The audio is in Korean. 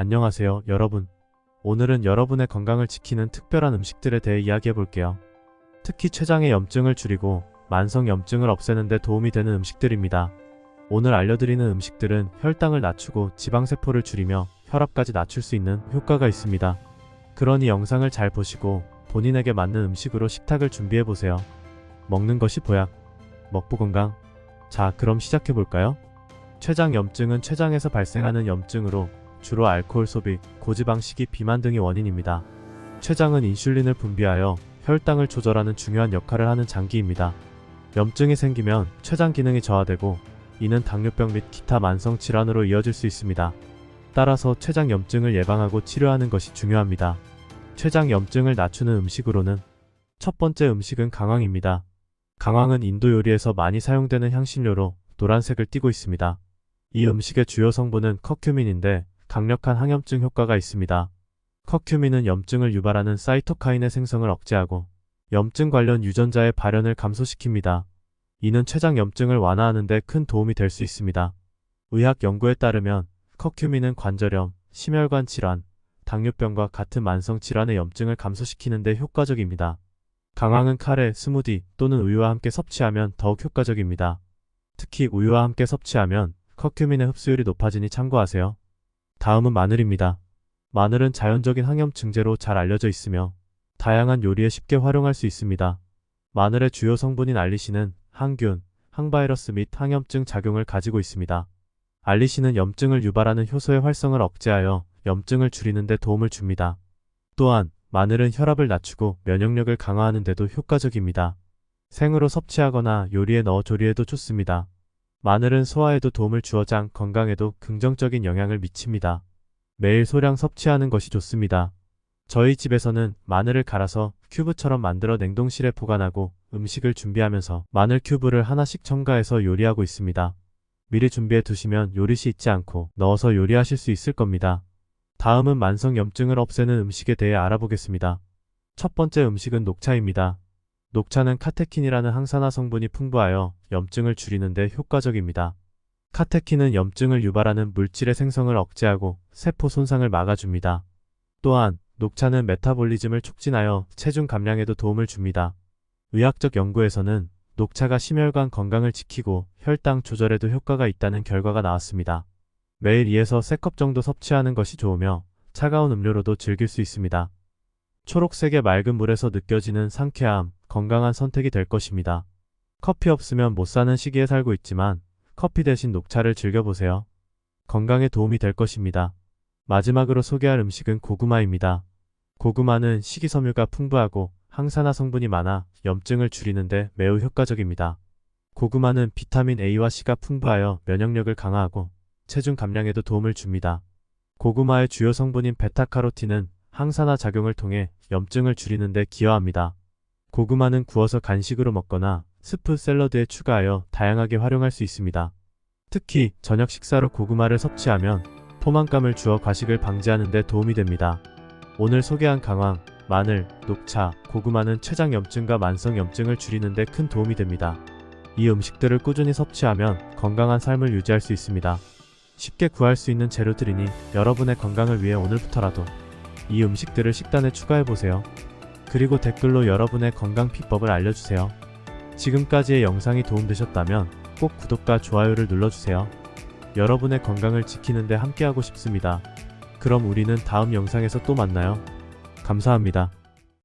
안녕하세요, 여러분. 오늘은 여러분의 건강을 지키는 특별한 음식들에 대해 이야기해 볼게요. 특히 췌장의 염증을 줄이고 만성 염증을 없애는 데 도움이 되는 음식들입니다. 오늘 알려드리는 음식들은 혈당을 낮추고 지방세포를 줄이며 혈압까지 낮출 수 있는 효과가 있습니다. 그러니 영상을 잘 보시고 본인에게 맞는 음식으로 식탁을 준비해 보세요. 먹는 것이 보약, 먹보 건강. 자, 그럼 시작해 볼까요? 췌장 염증은 췌장에서 발생하는 염증으로 주로 알코올 소비, 고지방 식이 비만 등이 원인입니다. 췌장은 인슐린을 분비하여 혈당을 조절하는 중요한 역할을 하는 장기입니다. 염증이 생기면 췌장 기능이 저하되고 이는 당뇨병 및 기타 만성 질환으로 이어질 수 있습니다. 따라서 췌장 염증을 예방하고 치료하는 것이 중요합니다. 췌장 염증을 낮추는 음식으로는 첫 번째 음식은 강황입니다. 강황은 인도 요리에서 많이 사용되는 향신료로 노란색을 띠고 있습니다. 이 음식의 주요 성분은 커큐민인데 강력한 항염증 효과가 있습니다. 커큐민은 염증을 유발하는 사이토카인의 생성을 억제하고 염증 관련 유전자의 발현을 감소시킵니다. 이는 췌장 염증을 완화하는 데 큰 도움이 될 수 있습니다. 의학 연구에 따르면 커큐민은 관절염, 심혈관 질환, 당뇨병과 같은 만성 질환의 염증을 감소시키는 데 효과적입니다. 강황은 카레, 스무디 또는 우유와 함께 섭취하면 더욱 효과적입니다. 특히 우유와 함께 섭취하면 커큐민의 흡수율이 높아지니 참고하세요. 다음은 마늘입니다. 마늘은 자연적인 항염 증제로 잘 알려져 있으며 다양한 요리에 쉽게 활용할 수 있습니다. 마늘의 주요 성분인 알리신은 항균, 항바이러스 및 항염증 작용을 가지고 있습니다. 알리신은 염증을 유발하는 효소의 활성을 억제하여 염증을 줄이는 데 도움을 줍니다. 또한 마늘은 혈압을 낮추고 면역력을 강화하는 데도 효과적입니다. 생으로 섭취하거나 요리에 넣어 조리해도 좋습니다. 마늘은 소화에도 도움을 주어 장 건강에도 긍정적인 영향을 미칩니다. 매일 소량 섭취하는 것이 좋습니다. 저희 집에서는 마늘을 갈아서 큐브처럼 만들어 냉동실에 보관하고 음식을 준비하면서 마늘 큐브를 하나씩 첨가해서 요리하고 있습니다. 미리 준비해 두시면 요리 시 잊지 않고 넣어서 요리하실 수 있을 겁니다. 다음은 만성 염증을 없애는 음식에 대해 알아보겠습니다. 첫 번째 음식은 녹차입니다. 녹차는 카테킨이라는 항산화 성분이 풍부하여 염증을 줄이는 데 효과적입니다. 카테킨은 염증을 유발하는 물질의 생성을 억제하고 세포 손상을 막아줍니다. 또한 녹차는 메타볼리즘을 촉진하여 체중 감량에도 도움을 줍니다. 의학적 연구에서는 녹차가 심혈관 건강을 지키고 혈당 조절에도 효과가 있다는 결과가 나왔습니다. 매일 2에서 3컵 정도 섭취하는 것이 좋으며 차가운 음료로도 즐길 수 있습니다. 초록색의 맑은 물에서 느껴지는 상쾌함, 건강한 선택이 될 것입니다. 커피 없으면 못 사는 시기에 살고 있지만 커피 대신 녹차를 즐겨보세요. 건강에 도움이 될 것입니다. 마지막으로 소개할 음식은 고구마입니다. 고구마는 식이섬유가 풍부하고 항산화 성분이 많아 염증을 줄이는데 매우 효과적입니다. 고구마는 비타민 A와 C가 풍부하여 면역력을 강화하고 체중 감량에도 도움을 줍니다. 고구마의 주요 성분인 베타카로틴은 항산화 작용을 통해 염증을 줄이는 데 기여합니다. 고구마는 구워서 간식으로 먹거나 스프 샐러드에 추가하여 다양하게 활용할 수 있습니다. 특히 저녁 식사로 고구마를 섭취하면 포만감을 주어 과식을 방지하는 데 도움이 됩니다. 오늘 소개한 강황, 마늘, 녹차, 고구마는 췌장 염증과 만성 염증을 줄이는 데 큰 도움이 됩니다. 이 음식들을 꾸준히 섭취하면 건강한 삶을 유지할 수 있습니다. 쉽게 구할 수 있는 재료들이니 여러분의 건강을 위해 오늘부터라도 이 음식들을 식단에 추가해보세요. 그리고 댓글로 여러분의 건강 비법을 알려주세요. 지금까지의 영상이 도움되셨다면 꼭 구독과 좋아요를 눌러주세요. 여러분의 건강을 지키는데 함께하고 싶습니다. 그럼 우리는 다음 영상에서 또 만나요. 감사합니다.